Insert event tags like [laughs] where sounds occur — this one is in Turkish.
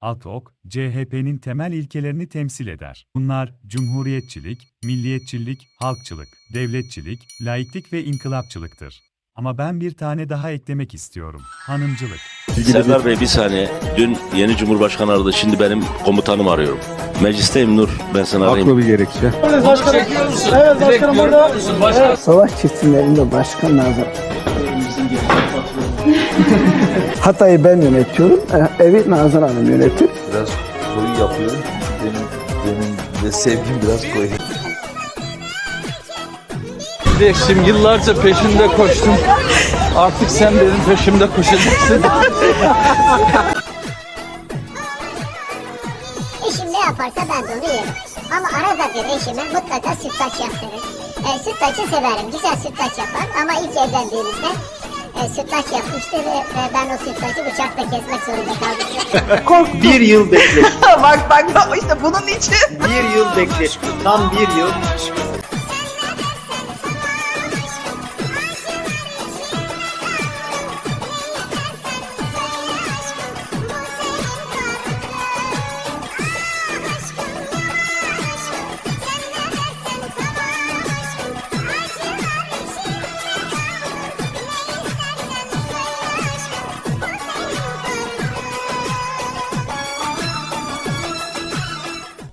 ATOK, CHP'nin temel ilkelerini temsil eder. Bunlar cumhuriyetçilik, milliyetçilik, halkçılık, devletçilik, laiklik ve inkılapçılıktır. Ama ben bir tane daha eklemek istiyorum. Hanımcılık. Serdar Bey bir saniye. Dün yeni Cumhurbaşkanı aradı. Şimdi benim komutanım arıyorum. Meclisteyim Nur. Ben seni arayayım. Haklı bir gerekçe. Savaş çiftçilerinde başkan lazım. Hatay'ı ben yönetiyorum. e, Evi Nazan Hanım yönetir. biraz koyu yapıyorum. Benim, benim de sevgim biraz koyu. Direksim yıllarca peşinde koştum. Artık sen benim peşimde koşacaksın. Eşim ne yaparsa ben de onu yerim. Ama arada bir eşime mutlaka sütlaç yaptırır. E, sütlaçı severim. Güzel sütlaç yapar ama ilk evlendiğimizde sütlaç yapmıştı ve, ve ben o sütlacı bıçakla kesmek zorunda kaldım. [laughs] Bir yıl bekle. [laughs] bak bak bak işte bunun için. Bir yıl bekle. Tam bir yıl